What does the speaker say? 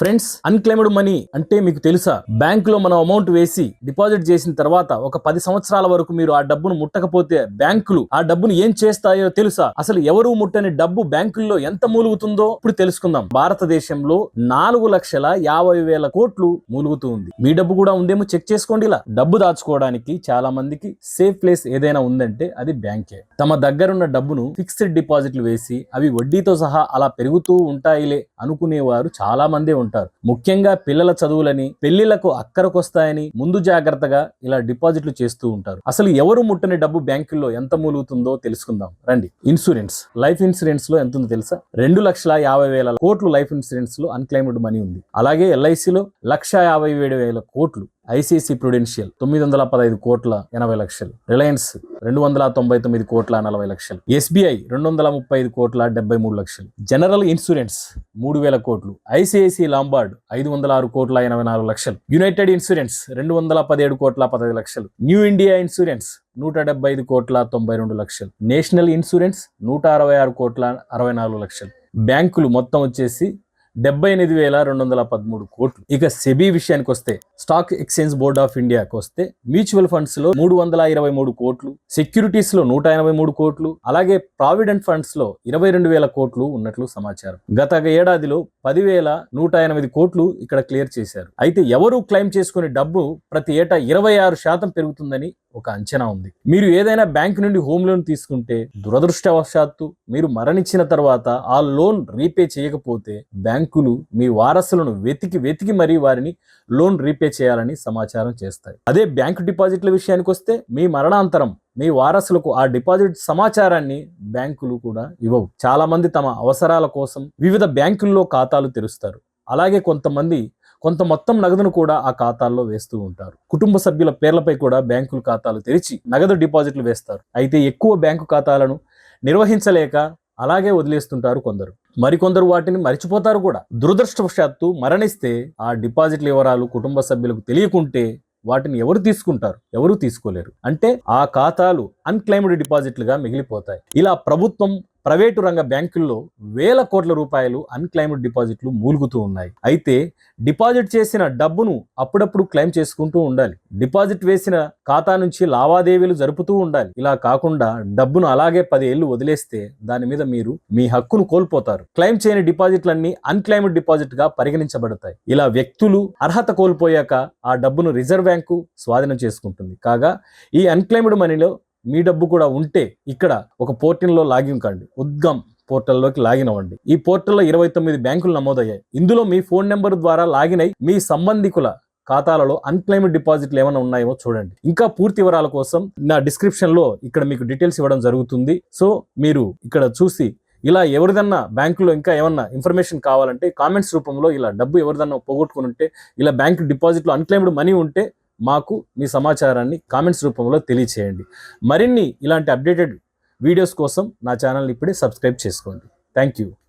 Friends unclaimed money అంటే మీకు తెలుసా? బ్యాంక్లో మనం అమౌంట్ వేసి డిపాజిట్ చేసిన తర్వాత ఒక పది సంవత్సరాల వరకు మీరు ఆ డబ్బును ముట్టకపోతే బ్యాంకులు ఆ డబ్బును ఏం చేస్తాయో తెలుసా? అసలు ఎవరు ముట్టని డబ్బు బ్యాంకుల్లో ఎంత మూలుగుతుందో ఇప్పుడు తెలుసుకుందాం. భారతదేశంలో నాలుగు లక్షల యాభై వేల కోట్లు మూలుగుతూ ఉంది. మీ డబ్బు కూడా ఉందేమో చెక్ చేసుకోండి ఇలా. డబ్బు దాచుకోవడానికి చాలా మందికి సేఫ్ ప్లేస్ ఏదైనా ఉందంటే అది బ్యాంకే. తమ దగ్గరున్న డబ్బును ఫిక్స్డ్ డిపాజిట్లు వేసి అవి వడ్డీతో సహా అలా పెరుగుతూ ఉంటాయిలే అనుకునేవారు చాలా మందే ఉంటారు. ముఖ్యంగా పిల్లల చదువులని పెళ్ళిళ్ళకు అక్కరకొస్తాయని ముందు జాగ్రత్తగా ఇలా డిపాజిట్లు చేస్తూ ఉంటారు. అసలు ఎవరు ముట్టని డబ్బు బ్యాంకుల్లో ఎంత మూలుగుతుందో తెలుసుకుందాం. రండి. ఇన్సూరెన్స్. లైఫ్ ఇన్సూరెన్స్లో ఎంత ఉందో తెలుసా? రెండు లక్షల యాభై వేల కోట్లు లైఫ్ ఇన్సూరెన్స్లో అన్క్లైమ్డ్ మనీ ఉంది. అలాగే ఎల్ఐసిలో లక్ష యాభై ఏడు వేల కోట్లు. ఐసీసీ ప్రుడెన్షియల్ తొమ్మిది వందల పదహైదు కోట్ల ఎనభై లక్షలు. రిలయన్స్ రెండు వందల తొంభై తొమ్మిది కోట్ల నలభై లక్షలు. ఎస్బీఐ రెండు వందల ముప్పై ఐదు కోట్ల డెబ్బై మూడు లక్షలు. జనరల్ ఇన్సూరెన్స్ మూడు వేల కోట్లు. ఐసిఐసి లాంబార్డ్ ఐదు వందల ఆరు కోట్ల ఎనభై నాలుగు లక్షలు. యునైటెడ్ ఇన్సూరెన్స్ రెండు వందల పదిహేడు కోట్ల పదహైదు లక్షలు. న్యూ ఇండియా ఇన్సూరెన్స్ నూట డెబ్బై ఐదు కోట్ల తొంభై రెండు లక్షలు. నేషనల్ ఇన్సూరెన్స్ నూట అరవై ఆరు కోట్ల అరవై నాలుగు లక్షలు. బ్యాంకులు మొత్తం వచ్చేసి డెబ్బై ఎనిమిది వేల రెండు వందల పదమూడు కోట్లు. ఇక సెబీ విషయానికి వస్తే స్టాక్ ఎక్స్చేంజ్ బోర్డ్ ఆఫ్ ఇండియాకి వస్తే మ్యూచువల్ ఫండ్స్లో మూడు వందల ఇరవై మూడు కోట్లు సెక్యూరిటీస్లో నూట ఎనభై మూడు కోట్లు అలాగే ప్రావిడెంట్ ఫండ్స్లో ఇరవై రెండు వేల కోట్లు ఉన్నట్లు సమాచారం. గత ఏడాదిలో పదివేల నూట ఎనిమిది కోట్లు ఇక్కడ క్లియర్ చేశారు. అయితే ఎవరు క్లెయిమ్ చేసుకునే డబ్బు ప్రతి ఏటా ఇరవై ఆరు శాతం పెరుగుతుందని ఒక అంచనా ఉంది. మీరు ఏదైనా బ్యాంక్ నుండి హోమ్ లోన్ తీసుకుంటే దురదృష్టవశాత్తు మీరు మరణించిన తర్వాత ఆ లోన్ రీపే చేయకపోతే బ్యాంకులు మీ వారసులను వెతికి వెతికి మరీ వారిని లోన్ రీపే చేయాలని సమాచారం చేస్తాయి. అదే బ్యాంకు డిపాజిట్ల విషయానికి వస్తే మీ మరణాంతరం మీ వారసులకు ఆ డిపాజిట్ సమాచారాన్ని బ్యాంకులు కూడా ఇవ్వవు. చాలా మంది తమ అవసరాల కోసం వివిధ బ్యాంకుల్లో ఖాతాలు తెరుస్తారు. అలాగే కొంతమంది కొంత మొత్తం నగదును కూడా ఆ ఖాతాల్లో వేస్తూ ఉంటారు. కుటుంబ సభ్యుల పేర్లపై కూడా బ్యాంకులు ఖాతాలు తెరిచి నగదు డిపాజిట్లు వేస్తారు. అయితే ఎక్కువ బ్యాంకు ఖాతాలను నిర్వహించలేక అలాగే వదిలేస్తుంటారు కొందరు. మరికొందరు వాటిని మరిచిపోతారు కూడా. దురదృష్టవశాత్తు మరణిస్తే ఆ డిపాజిట్ల వివరాలు కుటుంబ సభ్యులకు తెలియకుంటే వాటిని ఎవరు తీసుకుంటారు? ఎవరు తీసుకోలేరు? అంటే ఆ ఖాతాలు అన్క్లైమ్డ్ డిపాజిట్లుగా మిగిలిపోతాయి. ఇలా ప్రభుత్వం ప్రైవేటు రంగ బ్యాంకుల్లో వేల కోట్ల రూపాయలు అన్క్లైమ్డ్ డిపాజిట్లు మూలుగుతూ ఉన్నాయి. అయితే డిపాజిట్ చేసిన డబ్బును అప్పుడప్పుడు క్లెయిమ్ చేసుకుంటూ ఉండాలి. డిపాజిట్ వేసిన ఖాతా నుంచి లావాదేవీలు జరుపుతూ ఉండాలి. ఇలా కాకుండా డబ్బును అలాగే పది ఏళ్ళు వదిలేస్తే దాని మీద మీరు మీ హక్కును కోల్పోతారు. క్లెయిమ్ చేయని డిపాజిట్లన్నీ అన్క్లైమ్డ్ డిపాజిట్గా పరిగణించబడతాయి. ఇలా వ్యక్తులు అర్హత కోల్పోయాక ఆ డబ్బును రిజర్వ్ బ్యాంకు స్వాధీనం చేసుకుంటుంది. కాగా ఈ అన్క్లైమ్డ్ మనీలో మీ డబ్బు కూడా ఉంటే ఇక్కడ ఒక పోర్టల్లో లాగిన్ కండి. ఉద్గమ్ పోర్టల్లోకి లాగిన్ అవ్వండి. ఈ పోర్టల్లో ఇరవై తొమ్మిది బ్యాంకులు నమోదయ్యాయి. ఇందులో మీ ఫోన్ నెంబర్ ద్వారా లాగిన్ అయి మీ సంబంధికుల ఖాతాలలో అన్క్లైమ్డ్ డిపాజిట్లు ఏమైనా ఉన్నాయేమో చూడండి. ఇంకా పూర్తి వివరాల కోసం నా డిస్క్రిప్షన్లో ఇక్కడ మీకు డీటెయిల్స్ ఇవ్వడం జరుగుతుంది. సో మీరు ఇక్కడ చూసి ఇలా ఎవరిదన్నా బ్యాంకులో ఇంకా ఏమన్నా ఇన్ఫర్మేషన్ కావాలంటే కామెంట్స్ రూపంలో ఇలా డబ్బు ఎవరిదన్నా పోగొట్టుకుని ఉంటే ఇలా బ్యాంక్ డిపాజిట్లో అన్క్లైమ్డ్ మనీ ఉంటే మాకు మీ సమాచారాన్ని కామెంట్స్ రూపంలో తెలియచేయండి. మరిన్ని ఇలాంటి అప్డేటెడ్ వీడియోస్ కోసం నా ఛానల్ని ఇప్పుడే సబ్స్క్రైబ్ చేసుకోండి. Thank you.